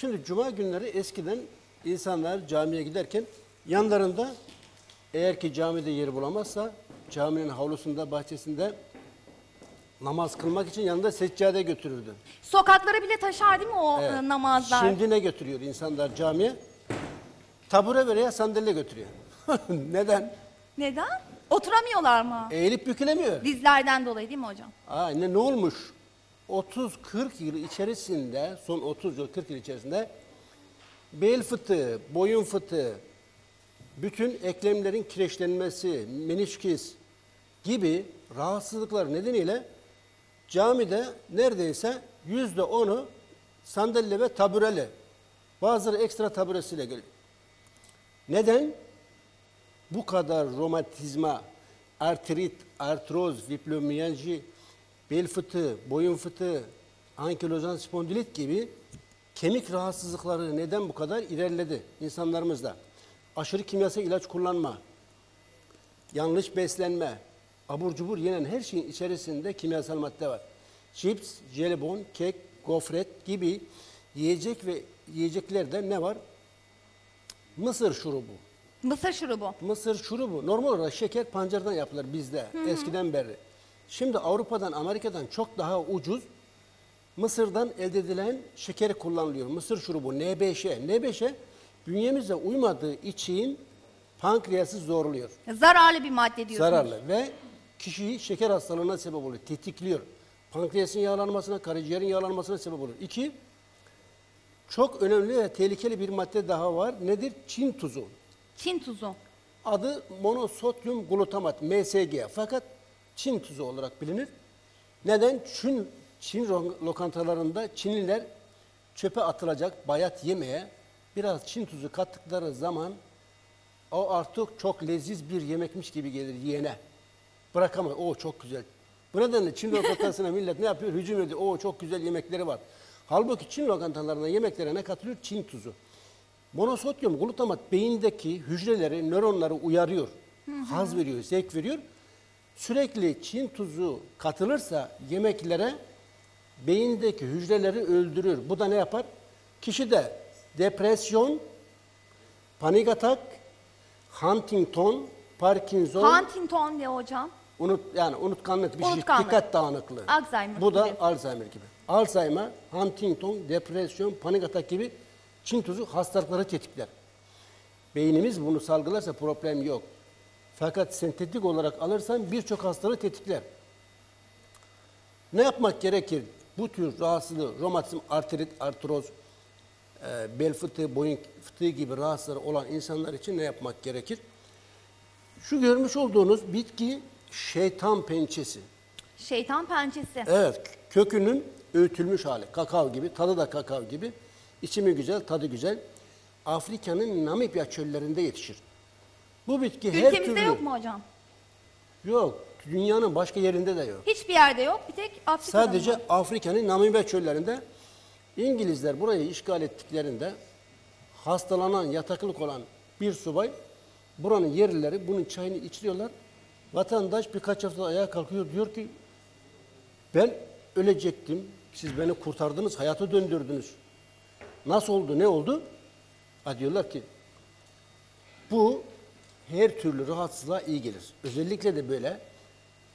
Şimdi cuma günleri eskiden insanlar camiye giderken yanlarında eğer ki camide yer bulamazsa caminin havlusunda, bahçesinde namaz kılmak için yanında seccade götürürdü. Sokaklara bile taşar değil mi o Evet. e, namazlar? Şimdi ne götürüyor insanlar camiye? Tabure veya sandalye götürüyor. Neden? Neden? Oturamıyorlar mı? Eğilip bükülemiyor. Dizlerden dolayı değil mi hocam? Aa, ne, ne olmuş? 30-40 yıl içerisinde, son 30 yıl 40 yıl içerisinde bel fıtığı, boyun fıtığı, bütün eklemlerin kireçlenmesi, menisküs gibi rahatsızlıklar nedeniyle camide neredeyse yüzde onu sandalye ve tabureli, bazıları ekstra taburesiyle geliyor. Neden? bu kadar romatizma, artrit, artroz, fibromiyalji, bel fıtığı, boyun fıtığı, ankilozan spondilit gibi kemik rahatsızlıkları neden bu kadar ilerledi insanlarımızda? Aşırı kimyasal ilaç kullanma, yanlış beslenme, abur cubur yenen her şeyin içerisinde kimyasal madde var. Chips, jelibon, kek, gofret gibi yiyecek ve yiyeceklerde ne var? Mısır şurubu, Mısır şurubu. Mısır şurubu. Normal olarak şeker pancardan yapılır bizde eskiden beri. Şimdi Avrupa'dan, Amerika'dan çok daha ucuz Mısır'dan elde edilen şekeri kullanılıyor. Mısır şurubu N5'e. N5'e bünyemize uymadığı için pankreası zorluyor. Zararlı bir madde diyorsunuz. Zararlı ve kişiyi şeker hastalığına sebep oluyor. Tetikliyor. Pankreasın yağlanmasına, karaciğerin yağlanmasına sebep olur. İki, çok önemli ve tehlikeli bir madde daha var. Nedir? Çin tuzu. Çin tuzu. Adı monosodyum glutamat MSG fakat Çin tuzu olarak bilinir. Neden? Çin, Çin lokantalarında Çinliler çöpe atılacak bayat yemeğe biraz Çin tuzu kattıkları zaman o artık çok leziz bir yemekmiş gibi gelir yiyene. Bırakamaz. O çok güzel. Bu nedenle Çin lokantasına millet ne yapıyor? Hücum ediyor. O çok güzel yemekleri var. Halbuki Çin lokantalarında yemeklere ne katılıyor? Çin tuzu. Monosodyum glutamat beyindeki hücreleri, nöronları uyarıyor. Haz veriyor, zevk veriyor. Sürekli Çin tuzu katılırsa yemeklere beyindeki hücreleri öldürür. Bu da ne yapar? Kişide depresyon, panik atak, Huntington, Parkinson, Huntington ne hocam? unut yani unutkanlık bir şey, Unutkanlık. dikkat dağınıklığı. Alzheimer Bu da gibi. Alzheimer gibi. Alzheimer, Huntington, depresyon, panik atak gibi Çin tuzu hastalıkları tetikler. Beynimiz bunu salgılarsa problem yok. Fakat sentetik olarak alırsan birçok hastalığı tetikler. Ne yapmak gerekir? Bu tür rahatsızlığı, romatizm, artrit, artroz, e, bel fıtığı, boyun fıtığı gibi rahatsızları olan insanlar için ne yapmak gerekir? Şu görmüş olduğunuz bitki şeytan pençesi. Şeytan pençesi. Evet, kökünün öğütülmüş hali. Kakao gibi, tadı da kakao gibi. İçimi güzel, tadı güzel. Afrika'nın Namibya çöllerinde yetişir. Bu bitki her Ülkemizde türlü... yok mu hocam? Yok, dünyanın başka yerinde de yok. Hiçbir yerde yok. Bir tek Afrika'da Sadece var. Afrika'nın Namibya çöllerinde İngilizler burayı işgal ettiklerinde hastalanan, yataklık olan bir subay buranın yerlileri bunun çayını içiriyorlar. Vatandaş birkaç hafta ayağa kalkıyor diyor ki ben ölecektim. Siz beni kurtardınız, hayata döndürdünüz. Nasıl oldu, ne oldu? Ha diyorlar ki bu her türlü rahatsızlığa iyi gelir. Özellikle de böyle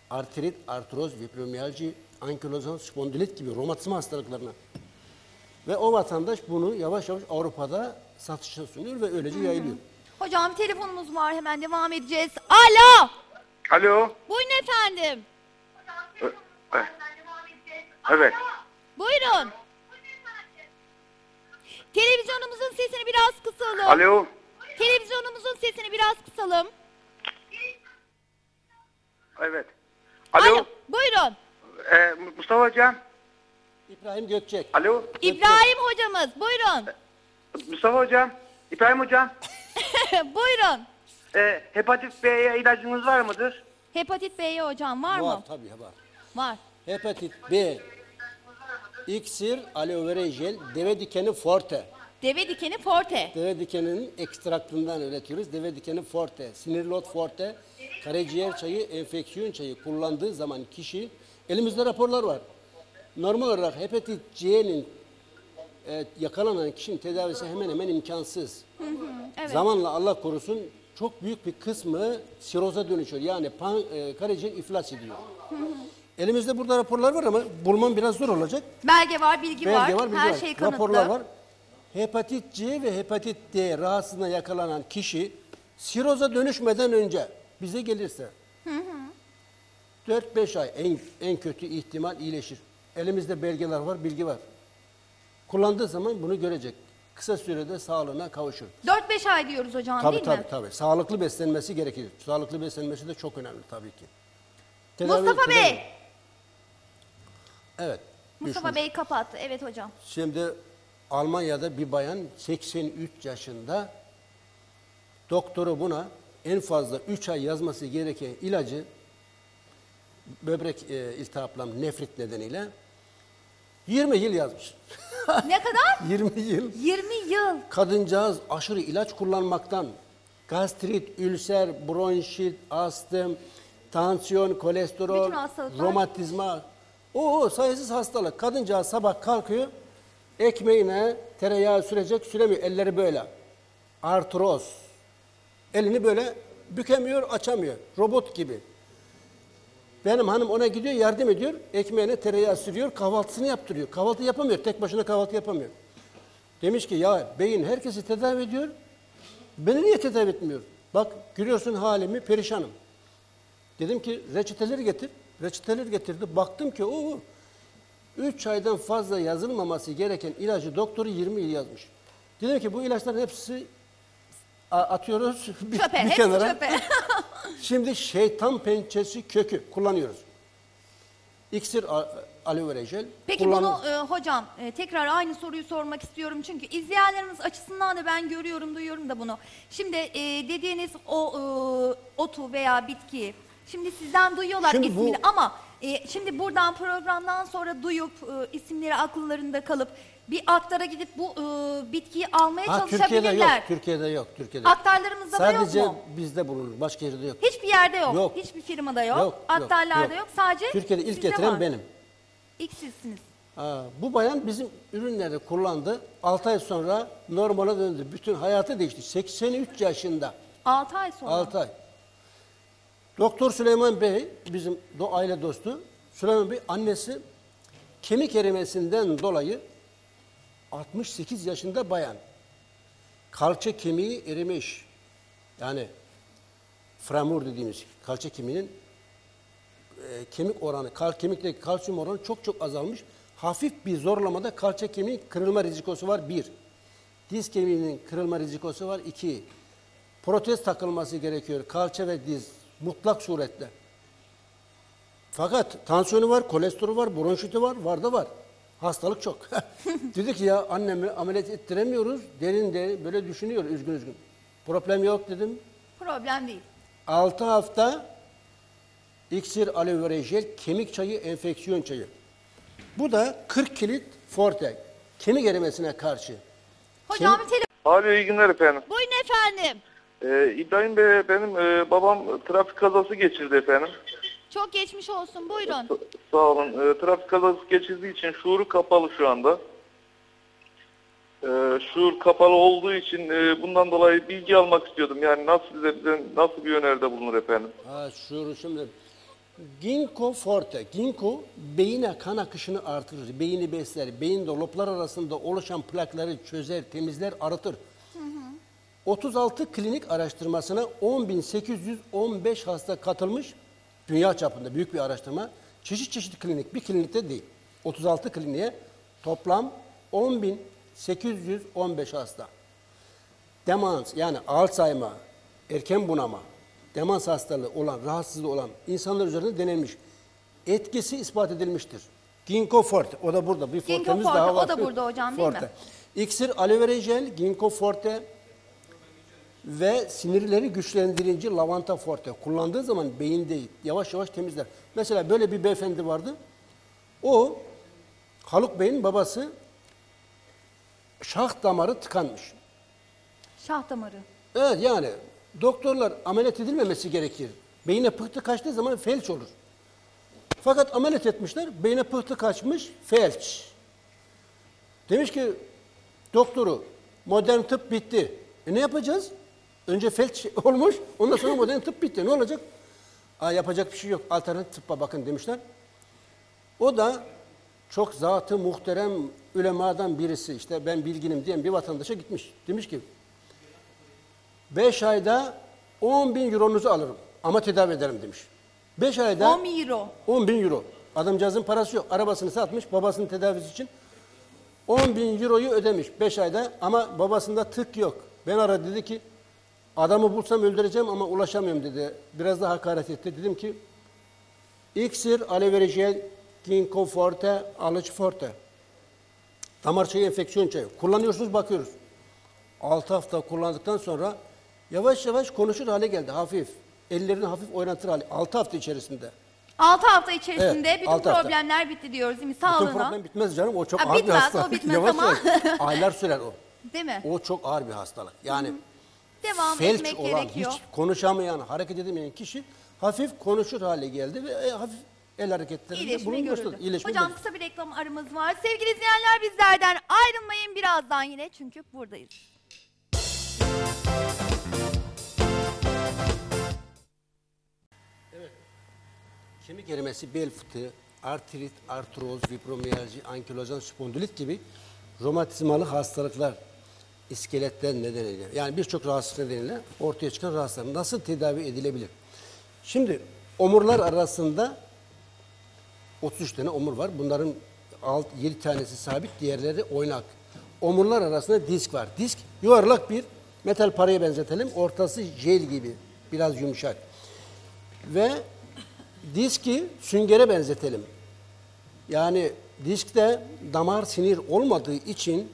artrit, artroz, fibromiyalji, ankilozan spondilit gibi romatizma hastalıklarına. Ve o vatandaş bunu yavaş yavaş Avrupa'da satışa sunuyor ve öylece yayılıyor. Hocam bir telefonumuz var. Hemen devam edeceğiz. Alo. Alo. Buyurun efendim. Evet. Buyurun. Televizyonumuzun sesini biraz kısalım. Alo. Televizyonumuzun sesini biraz kısalım. Evet. Alo. Buyurun. Ee, Mustafa Hocam. İbrahim Gökçek. Alo. İbrahim hocamız. Buyurun. Mustafa Hocam. İbrahim Hocam. Buyurun. Ee, hepatit B'ye ilacınız var mıdır? Hepatit B'ye hocam var, Var mı? tabii var. Var. Hepatit B, iksir, aloe vera jel, deve dikeni forte. Deve dikeni forte. Deve dikeninin ekstraktından üretiyoruz. Deve dikeni forte, sinirlot forte, karaciğer çayı, enfeksiyon çayı kullandığı zaman kişi, elimizde raporlar var. Normal olarak hepatit C'nin e, yakalanan kişinin tedavisi hemen hemen imkansız. Evet. Zamanla Allah korusun çok büyük bir kısmı siroza dönüşüyor. Yani pan, e, karaciğer iflas ediyor. Elimizde burada raporlar var ama bulmam biraz zor olacak. Belge var, bilgi var. Belge var, bilgi Her var. şey kanıtlı. Raporlar var. Hepatit C ve hepatit D rahatsızlığına yakalanan kişi siroza dönüşmeden önce bize gelirse 4-5 ay en, en kötü ihtimal iyileşir. Elimizde belgeler var, bilgi var. Kullandığı zaman bunu görecek. Kısa sürede sağlığına kavuşur. 4-5 ay diyoruz hocam Tabii değil tabii mi? tabii. Sağlıklı beslenmesi gerekir. Sağlıklı beslenmesi de çok önemli tabii ki. Mustafa Bey. Evet. Mustafa düşmüş. Bey kapattı. Evet hocam. Şimdi Almanya'da bir bayan 83 yaşında doktoru buna en fazla 3 ay yazması gereken ilacı böbrek e, iltihaplam nefrit nedeniyle 20 yıl yazmış. Ne kadar? 20 yıl. 20 yıl. Kadıncağız aşırı ilaç kullanmaktan gastrit, ülser, bronşit, astım, tansiyon, kolesterol, romatizma, o sayısız hastalık. Kadıncağız sabah kalkıyor, ekmeğine tereyağı sürecek, süremiyor. Elleri böyle. Artroz. Elini böyle bükemiyor, açamıyor. Robot gibi. Benim hanım ona gidiyor, yardım ediyor. Ekmeğine tereyağı sürüyor, kahvaltısını yaptırıyor. Kahvaltı yapamıyor, tek başına kahvaltı yapamıyor. Demiş ki ya beyin herkesi tedavi ediyor. Beni niye tedavi etmiyor? Bak görüyorsun halimi perişanım. Dedim ki reçeteleri getir. Reçeteleri getirdi. Baktım ki o 3 aydan fazla yazılmaması gereken ilacı doktoru 20 yıl yazmış. Dedim ki bu ilaçların hepsi atıyoruz bir, Çöpe. bir Hepsi kenara. çöpe. Şimdi şeytan pençesi kökü kullanıyoruz. İksir aloe vera jel. Peki kullanı- bunu e, hocam e, tekrar aynı soruyu sormak istiyorum çünkü izleyenlerimiz açısından da ben görüyorum, duyuyorum da bunu. Şimdi e, dediğiniz o e, otu veya bitkiyi şimdi sizden duyuyorlar Şimdi bu- ismini ama e, şimdi buradan programdan sonra duyup e, isimleri akıllarında kalıp bir aktara gidip bu e, bitkiyi almaya Ha, Türkiye'de çalışabilirler. yok. Türkiye'de yok. Türkiye'de. Aktarlarımızda da yok Sadece mu? bizde bulunur. Başka yerde yok. Hiçbir yerde yok. Yok. Hiçbir firmada yok. Yok, yok, Aktarlarda yok. yok. Sadece Türkiye'de ilk sizde getiren var. benim. İlk sizsiniz. Ha, bu bayan bizim ürünleri kullandı. 6 ay sonra normale döndü. Bütün hayatı değişti. 83 yaşında. 6 ay sonra. 6 ay. Doktor Süleyman Bey, bizim do aile dostu. Süleyman Bey annesi kemik erimesinden dolayı 68 yaşında bayan. Kalça kemiği erimiş. Yani framur dediğimiz kalça kemiğinin e, kemik oranı, kal, kemikteki kalsiyum oranı çok çok azalmış. Hafif bir zorlamada kalça kemiği kırılma rizikosu var bir. Diz kemiğinin kırılma rizikosu var iki. Protez takılması gerekiyor kalça ve diz mutlak surette. Fakat tansiyonu var, kolesterolü var, bronşiti var, var da var. Hastalık çok. Dedi ki ya annemi ameliyat ettiremiyoruz. Derin de böyle düşünüyor üzgün üzgün. Problem yok dedim. Problem değil. 6 hafta iksir aloe vera jel kemik çayı enfeksiyon çayı. Bu da 40 kilit forte kemik erimesine karşı. Hocam Kim- tele... Alo iyi günler efendim. Buyurun efendim. Ee, İbrahim Bey benim e, babam trafik kazası geçirdi efendim. Çok geçmiş olsun. Buyurun. Sa- Sağ olun. Ee, trafik kazası geçirdiği için şuuru kapalı şu anda. Ee, şuur kapalı olduğu için e, bundan dolayı bilgi almak istiyordum. Yani nasıl bize, bize nasıl bir öneride bulunur efendim? Ha şu şimdi Ginkgo forte. Ginkgo beyine kan akışını artırır, beyni besler, beyin loblar arasında oluşan plakları çözer, temizler, arıtır. 36 klinik araştırmasına 10.815 hasta katılmış. Dünya çapında büyük bir araştırma. Çeşit çeşit klinik, bir klinikte değil. 36 kliniğe toplam 10.815 hasta. Demans yani Alzheimer, erken bunama, demans hastalığı olan, rahatsızlığı olan insanlar üzerinde denenmiş. Etkisi ispat edilmiştir. Ginkgo forte, o da burada. Bir Ginkgo fortemiz forte, daha o var. da burada hocam, değil mi? İksir aloe vera jel, ginkgo forte ve sinirleri güçlendirici lavanta forte. Kullandığı zaman beyinde yavaş yavaş temizler. Mesela böyle bir beyefendi vardı. O Haluk Bey'in babası şah damarı tıkanmış. Şah damarı. Evet yani doktorlar ameliyat edilmemesi gerekir. Beyine pıhtı kaçtığı zaman felç olur. Fakat ameliyat etmişler, beyine pıhtı kaçmış, felç. Demiş ki Doktoru modern tıp bitti. E ne yapacağız? Önce felç olmuş, ondan sonra modern tıp bitti. Ne olacak? Aa, yapacak bir şey yok. Alternatif tıbba bakın demişler. O da çok zatı muhterem ulemadan birisi işte ben bilginim diyen bir vatandaşa gitmiş. Demiş ki 5 ayda 10 bin euronuzu alırım ama tedavi ederim demiş. 5 ayda 10 euro. 10 bin euro. Adamcağızın parası yok. Arabasını satmış babasının tedavisi için. 10 bin euroyu ödemiş 5 ayda ama babasında tık yok. Ben aradı dedi ki adamı bulsam öldüreceğim ama ulaşamıyorum dedi. Biraz da hakaret etti. Dedim ki İksir, jel, ginkgo forte, alıç forte. Damar çayı, enfeksiyon çayı. Kullanıyorsunuz bakıyoruz. 6 hafta kullandıktan sonra yavaş yavaş konuşur hale geldi hafif. Ellerini hafif oynatır hale. 6 hafta içerisinde. 6 hafta içerisinde Evet, bütün altı hafta. problemler bitti diyoruz değil mi? Bütün Sağlığına. problem bitmez canım. O çok Ha, ağır bir bitmez, hastalık. o bitmez Yavaş ama. yavaş. Aylar sürer o. Değil mi? O çok ağır bir hastalık. Yani Devam felç etmek olan, gerekiyor. hiç konuşamayan, hareket edemeyen kişi hafif konuşur hale geldi ve e, hafif el hareketlerinde İyileşme bulunmuştur. görüldü. İyileşme Hocam görüldü. kısa bir reklam aramız var. Sevgili izleyenler bizlerden ayrılmayın birazdan yine çünkü buradayız. Kemik erimesi, bel fıtığı, artrit, artroz, fibromiyalji, ankilozan, spondilit gibi romatizmalı hastalıklar iskeletler nedeniyle yani birçok rahatsızlık nedeniyle ortaya çıkan rahatsızlıklar nasıl tedavi edilebilir? Şimdi omurlar arasında 33 tane omur var. Bunların 6, 7 tanesi sabit, diğerleri oynak. Omurlar arasında disk var. Disk yuvarlak bir metal paraya benzetelim. Ortası jel gibi, biraz yumuşak. Ve diski süngere benzetelim. Yani diskte damar sinir olmadığı için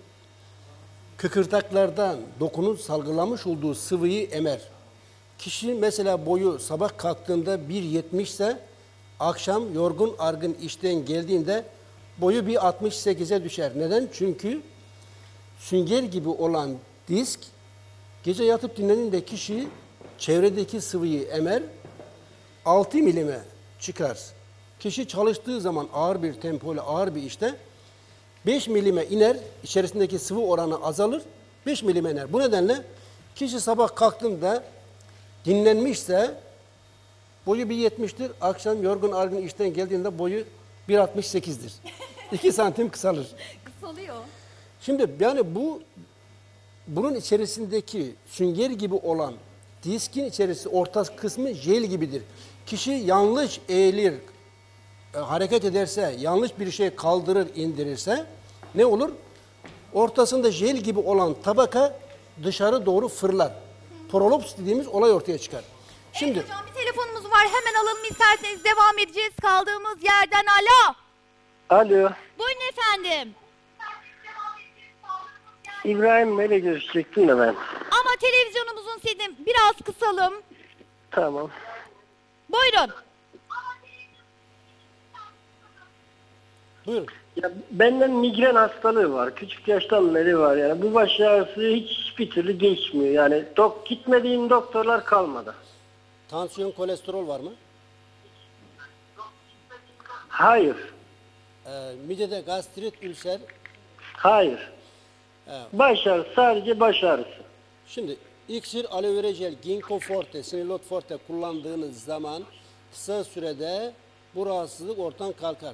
kıkırdaklardan dokunun salgılamış olduğu sıvıyı emer. Kişi mesela boyu sabah kalktığında 1.70 ise akşam yorgun argın işten geldiğinde boyu bir 68'e düşer. Neden? Çünkü sünger gibi olan disk gece yatıp dinlendiğinde kişi çevredeki sıvıyı emer 6 milime çıkar. Kişi çalıştığı zaman ağır bir tempoyla ağır bir işte 5 milime iner, içerisindeki sıvı oranı azalır, 5 milime iner. Bu nedenle kişi sabah kalktığında dinlenmişse boyu 1.70'tir, akşam yorgun argın işten geldiğinde boyu 1.68'dir. 2 santim kısalır. Kısalıyor. Şimdi yani bu bunun içerisindeki sünger gibi olan diskin içerisi orta kısmı jel gibidir. Kişi yanlış eğilir, e, hareket ederse, yanlış bir şey kaldırır, indirirse ne olur? Ortasında jel gibi olan tabaka dışarı doğru fırlar. Prolops dediğimiz olay ortaya çıkar. Şimdi Evet hocam bir telefonumuz var hemen alalım isterseniz devam edeceğiz kaldığımız yerden. Alo. Alo, Buyurun efendim. İbrahim Bey'le görüşecektim de ben. Ama televizyonumuzun sesini biraz kısalım. Tamam. Buyurun. buyurun. Ya benden migren hastalığı var. Küçük yaştan beri var yani. Bu baş ağrısı hiçbir türlü geçmiyor. Yani dok gitmediğim doktorlar kalmadı. Tansiyon, kolesterol var mı? Hayır. Ee, midede gastrit, ülser. Hayır. Baş ağrısı sadece baş ağrısı. Şimdi iksir, aloe vera jel, ginkgo forte, sinilot forte kullandığınız zaman kısa sürede bu rahatsızlık ortadan kalkar.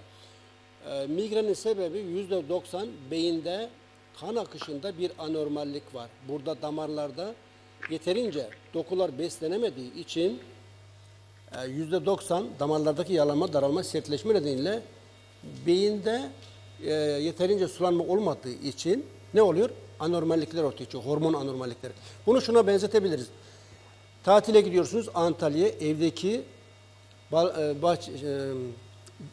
Ee, migrenin sebebi yüzde 90 beyinde kan akışında bir anormallik var. Burada damarlarda yeterince dokular beslenemediği için e, yüzde 90 damarlardaki yağlanma, daralma, sertleşme nedeniyle beyinde e, yeterince sulanma olmadığı için ne oluyor? Anormallikler ortaya çıkıyor, hormon anormallikleri. Bunu şuna benzetebiliriz. Tatile gidiyorsunuz Antalya'ya, evdeki e, e,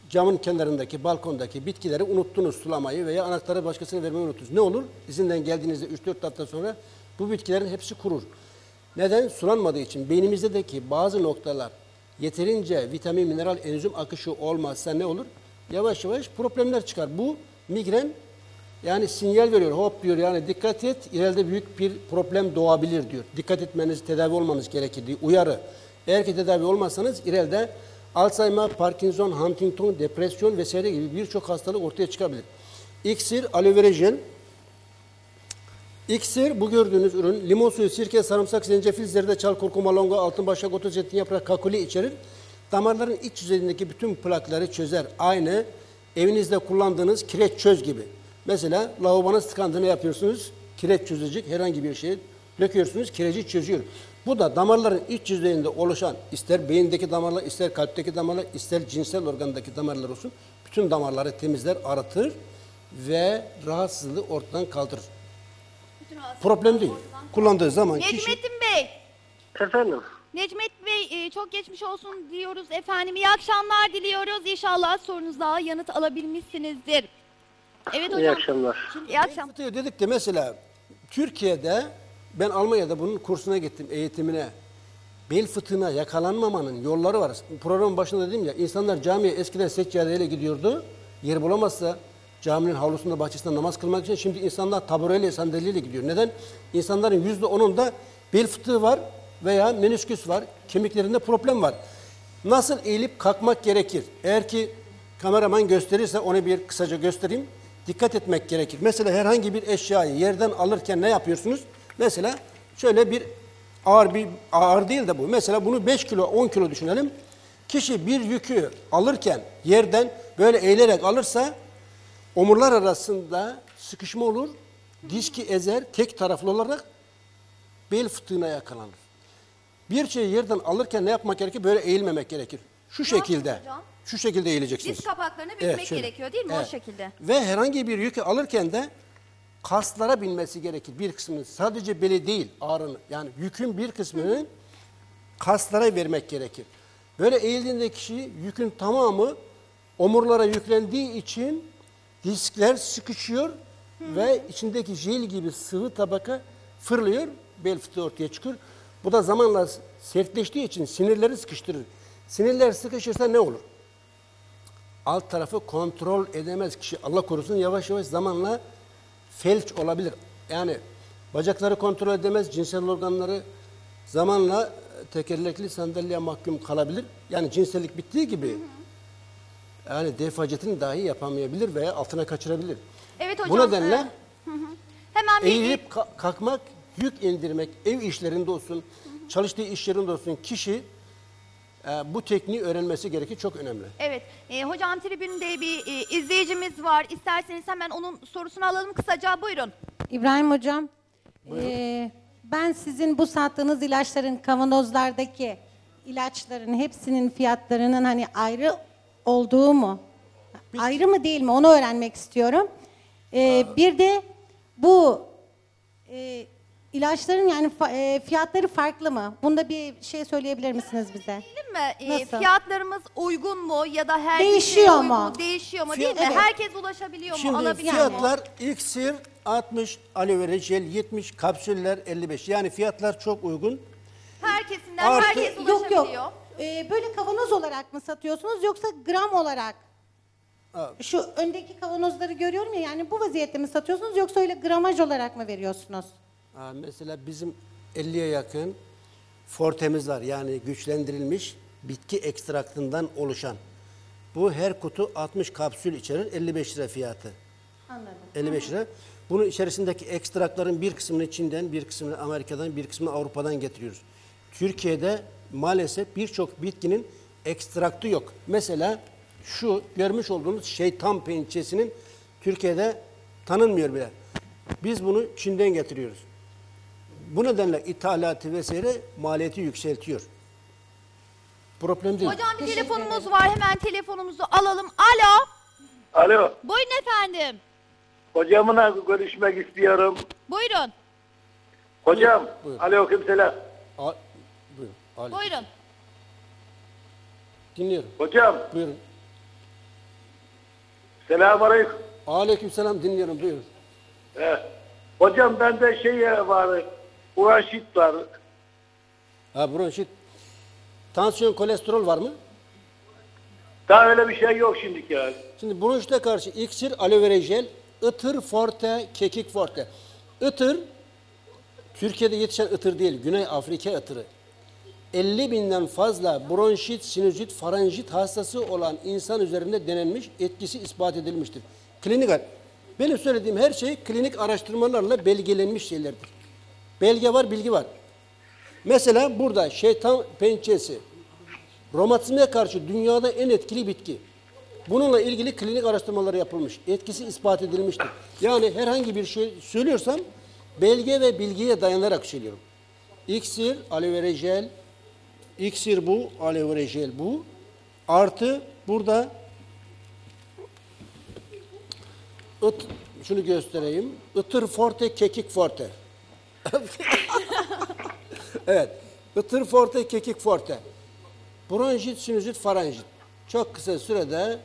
camın kenarındaki, balkondaki bitkileri unuttunuz sulamayı veya anahtarı başkasına vermeyi unuttunuz. Ne olur? İzinden geldiğinizde 3-4 hafta sonra bu bitkilerin hepsi kurur. Neden? Sulanmadığı için beynimizdeki bazı noktalar yeterince vitamin, mineral, enzim akışı olmazsa ne olur? Yavaş yavaş problemler çıkar. Bu migren yani sinyal veriyor. Hop diyor yani dikkat et ileride büyük bir problem doğabilir diyor. Dikkat etmeniz, tedavi olmanız gerekir diye uyarı. Eğer ki tedavi olmazsanız ileride Alzheimer, Parkinson, Huntington, depresyon vesaire gibi birçok hastalık ortaya çıkabilir. İksir, aloe vera jel, İksir bu gördüğünüz ürün limon suyu, sirke, sarımsak, zencefil, zerdeçal, kurkuma, longa, altın başak, otu, zeytin yaprağı, kakuli içerir. Damarların iç yüzeyindeki bütün plakları çözer. Aynı evinizde kullandığınız kireç çöz gibi. Mesela lavabonuz tıkandığını yapıyorsunuz. Kireç çözecek herhangi bir şey döküyorsunuz, kireci çözüyor. Bu da damarların iç yüzeyinde oluşan ister beyindeki damarlar, ister kalpteki damarlar, ister cinsel organdaki damarlar olsun. Bütün damarları temizler, arıtır ve rahatsızlığı ortadan kaldırır. Problem değil. Kullandığı zaman kişi... Necmettin Bey. Efendim. Necmet Bey e, çok geçmiş olsun diyoruz efendim. İyi akşamlar diliyoruz. İnşallah sorunuza yanıt alabilmişsinizdir. Evet hocam. İyi akşamlar. İyi akşam. Fıtığı dedik de mesela Türkiye'de ben Almanya'da bunun kursuna gittim eğitimine. Bel fıtığına yakalanmamanın yolları var. Programın başında dedim ya insanlar camiye eskiden seccadeyle gidiyordu. Yer bulamazsa caminin havlusunda bahçesinde namaz kılmak için şimdi insanlar tabureyle sandalyeyle gidiyor. Neden? İnsanların yüzde onunda bel fıtığı var veya menisküs var. Kemiklerinde problem var. Nasıl eğilip kalkmak gerekir? Eğer ki kameraman gösterirse onu bir kısaca göstereyim. Dikkat etmek gerekir. Mesela herhangi bir eşyayı yerden alırken ne yapıyorsunuz? Mesela şöyle bir ağır bir ağır değil de bu. Mesela bunu 5 kilo 10 kilo düşünelim. Kişi bir yükü alırken yerden böyle eğilerek alırsa omurlar arasında sıkışma olur. Diski ezer tek taraflı olarak bel fıtığına yakalanır. Bir şeyi yerden alırken ne yapmak gerekir? Böyle eğilmemek gerekir. Şu şekilde. yapacağız hocam? Şu şekilde eğileceksiniz. Diz kapaklarını bükmek şöyle. gerekiyor değil mi? O Evet. şekilde. Ve herhangi bir yükü alırken de kaslara binmesi gerekir. Bir kısmını sadece beli değil ağrını yani yükün bir kısmını kaslara vermek gerekir. Böyle eğildiğinde kişi yükün tamamı omurlara yüklendiği için diskler sıkışıyor ve içindeki jel gibi sıvı tabaka fırlıyor, bel fıtığı ortaya çıkıyor. Bu da zamanla sertleştiği için sinirleri sıkıştırır. Sinirler sıkışırsa ne olur? alt tarafı kontrol edemez kişi. Allah korusun yavaş yavaş zamanla felç olabilir. Yani bacakları kontrol edemez, cinsel organları zamanla e, tekerlekli sandalyeye mahkum kalabilir. Yani cinsellik bittiği gibi yani defacetini dahi yapamayabilir veya altına kaçırabilir. Evet hocam. Bu nedenle hı hı. Hemen bir eğilip ka- kalkmak, yük indirmek, ev işlerinde olsun, çalıştığı iş yerinde olsun kişi e, bu tekniği öğrenmesi gerekir. Çok önemli. Evet, e, hocam tribünde bir e, izleyicimiz var. İsterseniz hemen onun sorusunu alalım kısaca. Buyurun. İbrahim Hocam, eee, ben sizin bu sattığınız ilaçların kavanozlardaki ilaçların hepsinin fiyatlarının hani ayrı olduğu mu? Ayrı mı değil mi? Onu öğrenmek istiyorum. Eee, bir de bu eee, ilaçların yani fa- eee, fiyatları farklı mı? Bunda bir şey söyleyebilir misiniz bize? Değil mi? E, Nasıl? fiyatlarımız uygun mu ya da her Değişiyor uygun mu? mu? Değişiyor mu Fiyat- değil mi? evet. Herkes ulaşabiliyor mu? Şimdi Alabiliyor mu? fiyatlar iksir 60, aloe vera jel 70, kapsüller 55. Yani fiyatlar çok uygun. Herkesinden Artı- herkes Yok yok. ulaşabiliyor. Eee, böyle kavanoz olarak mı satıyorsunuz yoksa gram olarak? Ha. Şu öndeki kavanozları görüyorum ya yani bu vaziyette mi satıyorsunuz yoksa öyle gramaj olarak mı veriyorsunuz? Mesela bizim 50'ye yakın fortemiz var. Yani güçlendirilmiş bitki ekstraktından oluşan. Bu her kutu 60 kapsül içerir. 55 lira fiyatı. Anladım. 55 lira. Bunun içerisindeki ekstrakların bir kısmını Çin'den, bir kısmını Amerika'dan, bir kısmını Avrupa'dan getiriyoruz. Türkiye'de maalesef birçok bitkinin ekstraktı yok. Mesela şu görmüş olduğunuz şeytan pençesinin Türkiye'de tanınmıyor bile. Biz bunu Çin'den getiriyoruz. Bu nedenle ithalatı vesaire maliyeti yükseltiyor. Problem değil. Hocam bir telefonumuz var. Hemen telefonumuzu alalım. Alo. Alo, Buyurun efendim. hocamla görüşmek istiyorum. Buyurun. Hocam, Buyur. aleyküm selam. A- buyurun. Ali. Buyurun. Dinliyorum. Hocam, Buyurun. selam aleyküm. Aleykümselam dinliyorum. Buyurun. He. Hocam bende şey var, uğraşit var. Ha bronşit. Tansiyon, kolesterol var mı? Daha öyle bir şey yok şimdiki yani. Şimdi bronşite karşı iksir, aloe vera jel, ıtır forte, kekik forte. Itır, Türkiye'de yetişen ıtır değil, Güney Afrika ıtırı. 50 binden fazla bronşit, sinüzit, faranjit hastası olan insan üzerinde denenmiş, etkisi ispat edilmiştir. Klinik. Benim söylediğim her şey klinik araştırmalarla belgelenmiş şeylerdir. Belge var, bilgi var. Mesela burada şeytan pençesi romatizmaya karşı dünyada en etkili bitki. Bununla ilgili klinik araştırmalar yapılmış. Etkisi ispat edilmiştir. Yani herhangi bir şey söylüyorsam belge ve bilgiye dayanarak söylüyorum. İksir, aloe vera jel, iksir bu, aloe vera jel bu. Artı burada şunu göstereyim. Itır forte, kekik forte. evet. Itır forte, kekik forte. Bronşit, sinüzit, faranjit. Çok kısa sürede